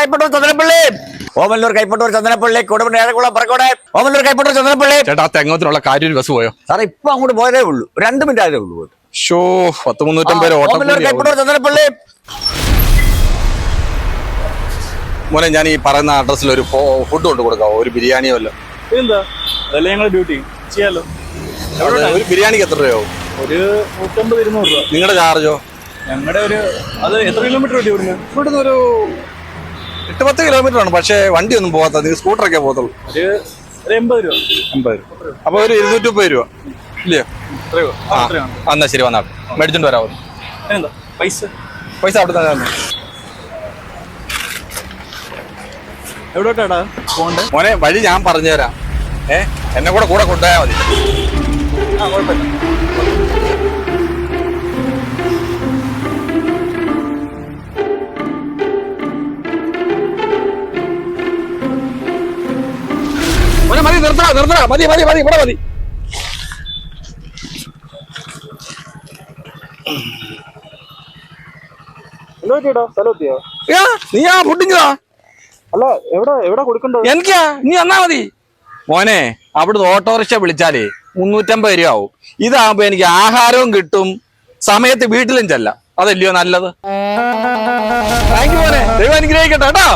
കൈപ്പട്ടൂർ ചന്ദ്രപ്പള്ളി ഓമല്ലൂർ കൈപ്പട്ടൂർ ചന്ദ്രപ്പള്ളി കൊടുമൺ ഏഴകുളം പറക്കോടെ. ഓമല്ലൂർ കൈപ്പട്ടൂർ ചന്ദ്രപ്പള്ളി ചേട്ടാ തെങ്ങോത്തിനുള്ള കാര്യം ബസ് പോയോ? സാറേ ഇപ്പൊ അങ്ങോട്ട് പോയതേ ഉള്ളൂ. രണ്ട് മിനിറ്റ് ആയതേ ഉള്ളൂ ഷോ പത്ത് മുന്നൂറ്റമ്പത് ഓമല്ലൂർ കൈപ്പട്ടൂർ ചന്ദ്രപ്പള്ളി മോനെ ഞാൻ ഈ പറയുന്ന അഡ്രസ്സിൽ ഒരു ഫുഡ് കൊണ്ട് കൊടുക്കാം. ഒരു ബിരിയാണിയോ അല്ല. എന്താ അതല്ലേ ഞങ്ങളുടെ ഡ്യൂട്ടി ചെയ്യാലോ? ഒരു ബിരിയാണിക്ക് എത്ര രൂപയാവും? ഒരു നൂറ്റമ്പത് ഇരുന്നൂറ് രൂപ. നിങ്ങളുടെ ചാർജോ ഞങ്ങളുടെ ഒരു അത് എത്ര കിലോമീറ്റർ വേണ്ടി ഇവിടുന്ന്? ഇവിടുന്ന് ഒരു എട്ട് പത്ത് കിലോമീറ്റർ ആണ് പക്ഷേ വണ്ടി ഒന്നും പോകാത്ത നിങ്ങൾ സ്കൂട്ടറൊക്കെ പോകത്തുള്ളൂ. ഒരു എൺപത് രൂപ. അമ്പത് രൂപ. അപ്പൊ ഒരു ഇരുന്നൂറ്റി മുപ്പത് രൂപ. ഇല്ലയോ? ആ, എന്നാ ശരി വന്നാൽ മേടിച്ചോണ്ട് വരാമോ എന്താ പൈസ? പൈസ അവിടെ തന്നെ എവിടോട്ടാടാ പോണ്ടേ മോനെ വഴി ഞാൻ പറഞ്ഞുതരാം. ഏ എന്നെ കൂടെ കൂടെ കൊണ്ടുപോയാൽ മതി. ആ കുഴപ്പമില്ല. മോനെ മതി നിർത്തണ നിർത്തണ മതി മതി മതി ഇവിടെ മതി. നീ ആ ഫുഡിങ്ങാ അല്ല എവിടെ എവിടെ കൊടുക്കണ്ടത് എനിക്കാ? നീ എന്നാ മതി. മോനെ അവിടുന്ന് ഓട്ടോറിക്ഷ വിളിച്ചാലേ മുന്നൂറ്റമ്പത് രൂപ ആവും ഇതാകുമ്പോ എനിക്ക് ആഹാരവും കിട്ടും. സമയത്ത് വീട്ടിലും ചെല്ലാം. അതല്ലയോ നല്ലത്? താങ്ക് യു മോനെ. ദൈവം അനുഗ്രഹിക്കട്ടെ കേട്ടോ.